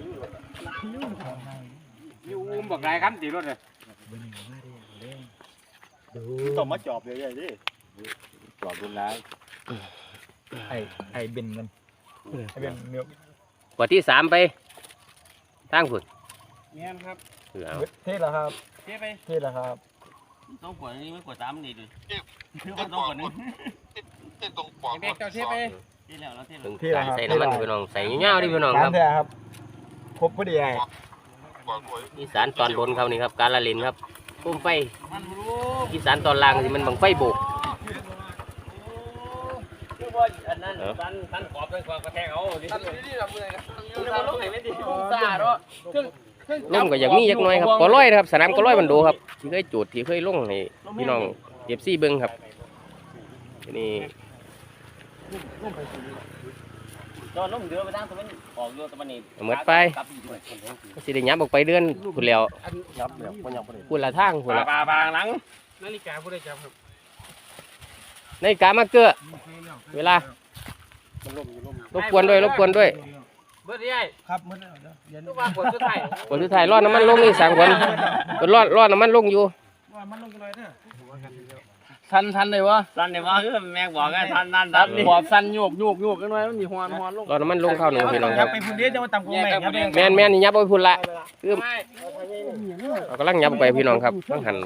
อยู่อุ้มบอกไรครับตีรถเลยต้องมาจอบเลยดิจอดบนร้านไอ้ไอ้เบนมันไอ้เบนเมียวกว่าที่สามไปทางฝุ่นเงี้ยครับเออเอาเท่แล้วครับเจ๊ไปเท่แล้วครับต้องขวดนี้ไม่ขวดสามนี่ดิคือว่าต้องขวดนึงเด็กเจ้าเจ๊ไปที่แล้วแล้วที่ถึงการใส่น้ำมันพี่น้องใส่เงาวๆดิพี่น้องคการัรบแท้ ครับครบพอดีไอ้อีสานตอนบนครับนี่ครับการละเล่นครับพุ่มไฟมันรู้อีสานตอนล่างสิมันบังไฟโบกคือว่าอันนั้นตันตันขอบเป็นขอบกระแทกเอาดิตันนี่ทำอะไรกันทำลูกไหนไม่ดีซาเนาะเครื่องเครื่องล่มก็อยากมีจักหน่อยครับก็ร้อยนะครับสนามก็ร้อยมันโดครับที่เคยจูดที่เคยลงให้พี่น้องเก็บซี่เบิ้งครับที นี่จอดลงเดือไปทางตะวันออกโยตะวันนี้หมดไปก็สิได้ยับออกไปเดือนพุ่นแล้วยับเลยก็ยับเลยพุ่นละทางพุ่นละปลาปลาหลังนาฬิกาผู้ได้จับครับในกามาเกอเวลามันล่มอยู่ล่มรบกวนด้วยรบกวนด้วยเบิร์ดใหญ่ครับมันเดี๋ยวทุกวันคนสุดท้ายคนสุดท้ายรอดน้ำมันลงนี่สามคนคนรอดรอดน้ำมันลงอยู่ว่ามันลงกันเลยเด้อ ทันทันเลยวะตันเนี่ยว่าคือแม่บอกไงทันนั่นตันนี่ขอบสันโยกโยกโยกกันไว้มันมีหอนหอนลงรอดน้ำมันลงเข้าหนึ่งพี่น้องครับไปพุ่นเดียวจะมาตำกูแม่ครับแมนแมนนี่ยับไปพุ่นละคือเรากำลังยับไปพี่น้องครับต้องหัน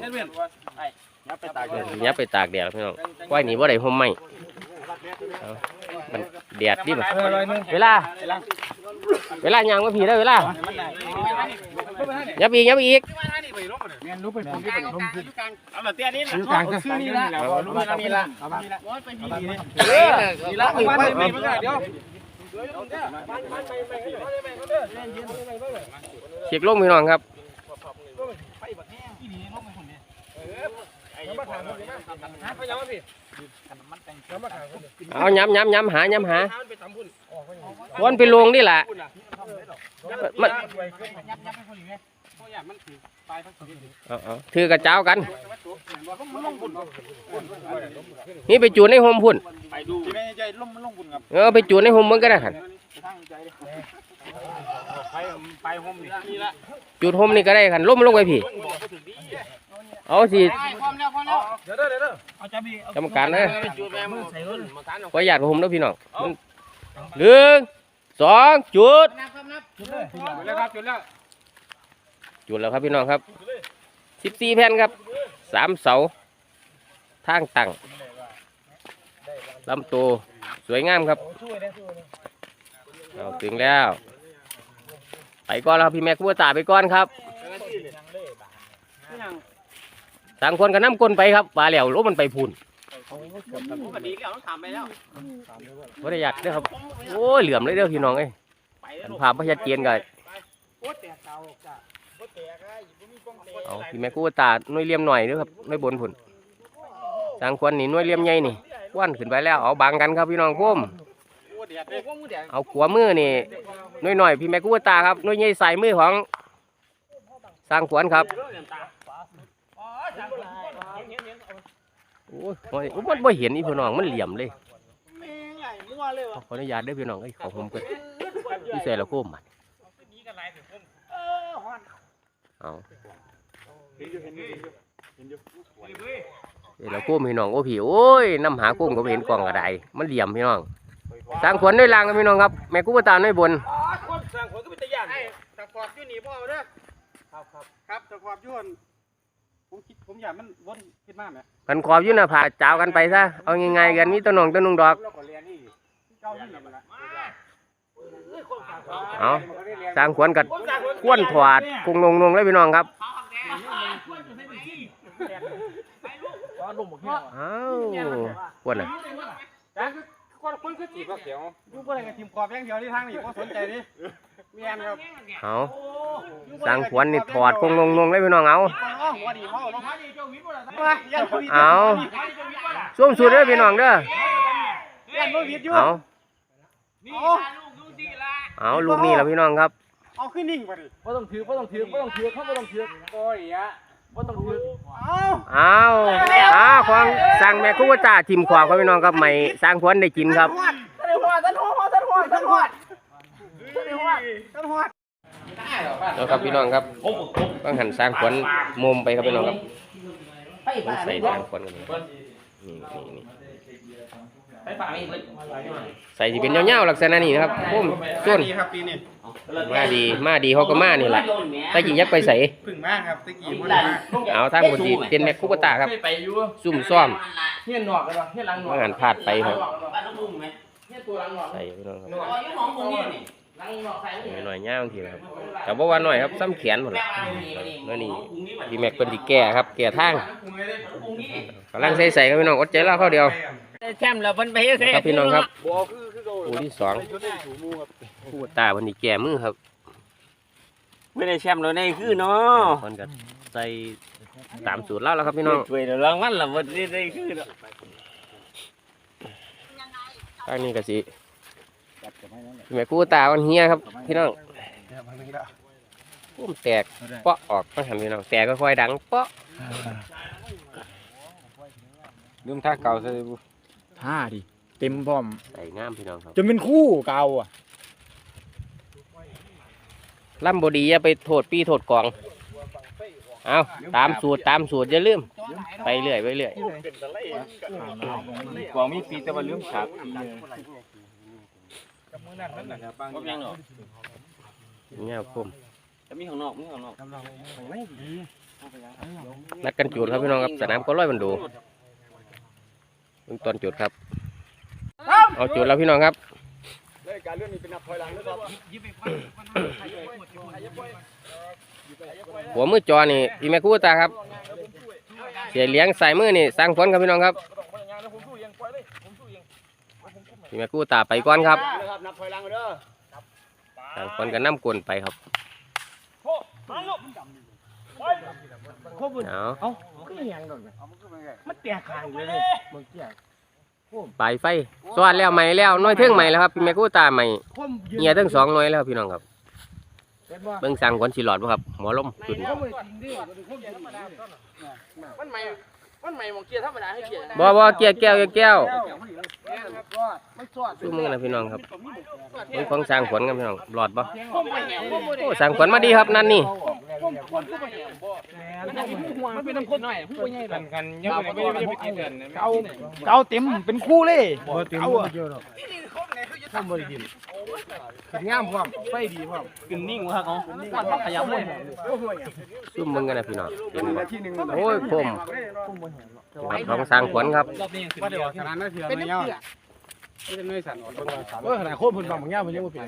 ยับไปตากยับไปตากแดดพี่น้องควายหนีว่าได้ห่มไหมเอามันแดดดิบเออร้อยหนึงเวลา เวลายางว่าผีได้เวลายับอีกยับอีกเมีย นรู้ไปผมที่เป็นลมขึ้นเอาแบบเตี้ยนี่อยู่กลางชื่อนี่ละรู้ว่านี่ละเออนี่ละอีกวันนึงเดี๋ยวเช็คลงพี่น้องครับเอาย้ำย้ำย้ำหาย้ำหาวนไปลงนี่แหละมัน เอาเอาถือกระเจ้ากันนี่ไปจูนในโฮมพุ่น ไปดูที่แม่ใจล่มมันลงบุญครับเออไปจูนในโฮมมึงก็ได้หันไปไปโฮมนี่ละจูดโฮมนี่ก็ได้หันล้มลงไปพี่ เอาสิความแล้วความแล้วเดี๋ยวเด้อเดี๋ยวเด้อเอาจับบีเอากรรมการเลยจูดแม่มือใส่รถมาทานขออนุญาตโฮมแล้วพี่น้องมันหนึ่งสองจุดจุดแล้วครับจุดแล้ว จุดแล้วครับพี่น้องครับสิบสี่แผ่นครับสามเสาทางตั้งลำตัวสวยงามครับเอาถึงแล้ว ไปก่อนแล้วครับพี่แม่ครัวตาไปก่อนครับสามคนก็น้ำกลนไปครับปลาเหลวรถมันไปพูนปกติแล้วต้องถามไปแล้วว่าได้อยากเด้อครับ โอ้เหลื่อมเลยเด้อพี่น้องเอ้ยไปอันภาพระชัดเจนกันโอ้แต่ เก่าจ้ะโอ้แต่ก็อยู่บ่มีป้องแต่เอาพี่แม่ครัวตาหน่วยเหลี่ยมหน่อยเด้อครับหน่วยบนพุ่นสางควรนี่หน่วยเหลี่ยมใหญ่นี่ควนขึ้นไปแล้วเอาบังกันครับพี่น้องพุ่มโอ้เดียดเลยพวกมือเดียดเอาขวามือนี่หน่วยหน่อยพี่แม่ครัวตาครับหน่วยใหญ่ใส่มือของสร้างขวนครับโอ้ยโอ้ยมันไม่เห็นอีพี่น้องมันเหลี่ยมเลยใหญ่มั่วเลยวะขออนุญาตเด้อพี่น้องเอ้ยขอผมกันพี่ใส่ละโคมมัน เอาเดี๋ยวเราโคมพี่น้องโอ้พี่โอ้ยน้ำหาโคมก็บ่เห็นกล่องกระไดมันเหลี่ยมพี่น้องสร้างขวัญด้วยลางกันพี่น้องครับแม่กู้ตาด้วยบนคนสร้างคนก็เป็นตะยานไอ้ตะขอบอยู่นี่พ่อเด้อครับครับครับตะขอบอยู่ผมคิดผมอยากมันวนขึ้นมาไหมพันขอบอยู่หน้าผาจ้าวกันไปซะเอาง่ายๆกันมีต้นนองต้นนุงดอกเราก็เรียนนี่เจ้านี่มันละ เอาสร้างขวัญกัดควนถวาดคงนงนงเลยพี่น้องครับว่าลมบ่เฮียอ้าวควนอะจ้าคนคนคือจีบเขียวอยู่บ่ได้กับทีมขอบอย่างเดียวที่ทางนี่บ่สนใจดิเมียนครับเอาสร้างขวัญนี่ถอดคงนงนงเลยพี่น้องเอาอ๋อหัวดีเมาเนาะว่ายันบ่วิดเอาส้มสุดเด้อพี่น้องเด้อยันบ่วิดอยู่เอา เอาเอาลูกนี่แหละพี่น้องครับ เอาขึ้นนิ่งไปดิบ่ต้องถือบ่ต้องถือบ่ต้องถือเขาบ่ต้องถือโอ้ยอะบ่ต้องถือเอาเอาเอาควางสร้างแม่กู้ตาทิมขวางครับพี่น้องครับไม่สร้างขวัญได้กินครับท่านหัวท่านหัวท่านหัวท่านหัวท่านหัวท่านหัวแล้วครับพี่น้องครับต้องหันสร้างขวัญมุมไปครับพี่น้องครับต้องใส่สร้างขวัญกันเลยนี่นี่นี่ ไปฝ่ามีดใส่ที่เป็นยาวๆลักษณะนี้นะครับพุ่มต้นปีครับปีนี้มาดีมาดีเขาก็มานี่แหละตะกี้ยักไปใส่พึ่งมากครับตะกี้มันมากเอาทางบนทีเป็นแม็กคุปตาครับไปอยู่ซุ่มซ่อมเฮียนหนอกเลยป่ะเฮียนหลังหนอกมาหันพลาดไปครับบ้านลูกมุมไหมเฮียนตัวหลังหนอกใส่พี่น้องครับหนอกอยู่หนองมุมนี่นี่หลังหนอกใส่ไม่หน่อยๆย่างทีนะครับแต่ว่าว่าหน่อยครับซ้ำแขนหมดละเมื่อนี้ดีแม็กเป็นที่แก่ครับแก่ทางกำลังใส่ใส่ครับพี่น้องอดใจรอเข้าเดียว แชมป์แล้วเพิ่นไปเฮ็ดครับพี่น้องครับบัวคือคือโดนคู่ที่สองชุดได้ถูมูครับคู่ตาเพันที่แก่มือครับไม่ได้แชมป์แล้วในคือเนาะคนก็ใส่ตามสูตรแล้วแล้วครับพี่น้องช่วยรางวัลละบ่ได้ได้คือเนาะทางนี้ก็สิแม่คู่ตาวันเฮียครับพี่น้องพุ่มแตกเปาะออกมาทำพี่น้องแตกก็ค่อยดังเปาะลืมท่าเก่าซะเลยบุ ท่าดิเต็มพร้อมใส่งามพี่น้องครับจนเป็นคู่เก่าอะล่ำบดีอย่าไปโทษปีโทษกอง เอาตามสูตรตามสูตรอย่าลืม ไปเรื่อยไปเรื่อยกวางมีปีแต่ว่าลืมฉาบปีบ่ยังเนาะเงี้ยผมจะมีข้างนอกมีข้างนอกนัดกันจุดครับพี่น้องครับสนามก็ร้อยมันดู เบิ่งตอนจุดครับ เอาจุดแล้วพี่น้องครับการเรื่องนี้เป็นนับถอยหลังนะครับหัวมือจอนี่พี่แม่คู่ตาครับ เสียเลี้ยงใส่มือนี่สร้างผลครับพี่น้องครับพี่แม่คู่ตาไปก่อนครับนะครับนับถอยหลังเด้อ สร้างผลกันน้ำกลนไปครับเอามันแตกขางอยู่เลยมึงเกี่ยปลายไฟสวัสดแล้วใหม่แล้วน้อยเท่งใหม่แล้วครับพี่แม่กู้ตาใหม่เงียทั้งสองน้อยแล้วพี่น้องครับเบิ่งสั่งคนสิหลอดบ่ครับหมอลมจุดมันใหม่ มันใหม่มองเกียร์ธรรมดาให้เกียร์บ่บ่เกี้ยแก้วเกี้ยแก้วไม่สอดสู้มือนะพี่น้องครับเบิ่งของสั่งผลกันพี่น้องหลอดบ่ผมไปแหงผมบ่ได้โอ้สั่งผลมาดีครับนั่นนี่มันเป็นน้ำข้นหน่อยผู้ใหญ่แบบกันยังไม่ได้ไม่ได้ไปกินเดือนเก่าเก่าเต็มเป็นคู่เลยเก่าอะทำบริกิน ขึ้นงามพร้อมไฟดีพร้อมขึ้นนิ่งวะเขาวันพักขยับเลยซุ่มมึงกันนะพี่น้องเห็นบ่โอ้ยผมของสร้างขวัญครับเป็นเนื้อ ไม่ยอดนี่เป็นไม่สั่นอดทนสั่นเออขนาดโคตรพื้นบางบางอย่างมันยังไม่เป็น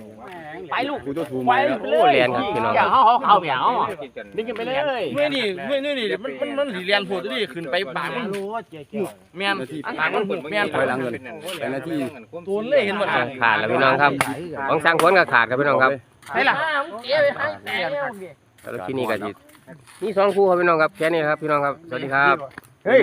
ไปลูกกูตัวถูกไปโอ้เรียนครับพี่น้องอย่าครับเขาเขาเขาอย่าเขาดึงกันไปเลยเมื่อนี่เมื่อนี่นี่มันมันมันสีเรียนโพดดิขึ้นไปปากมันแม่นปากมันหุบแม่นถอยหลังเงินเป็นหน้าที่ตัวเล่เห็นหมดขาดแล้วพี่น้องครับของสั่งผลก็ขาดครับพี่น้องครับใช่ล่ะเจ๊ไปให้แต่แล้วที่นี่ก็สิมีสองคู่ครับพี่น้องครับแค่นี้ครับพี่น้องครับสวัสดีครับเฮ้ย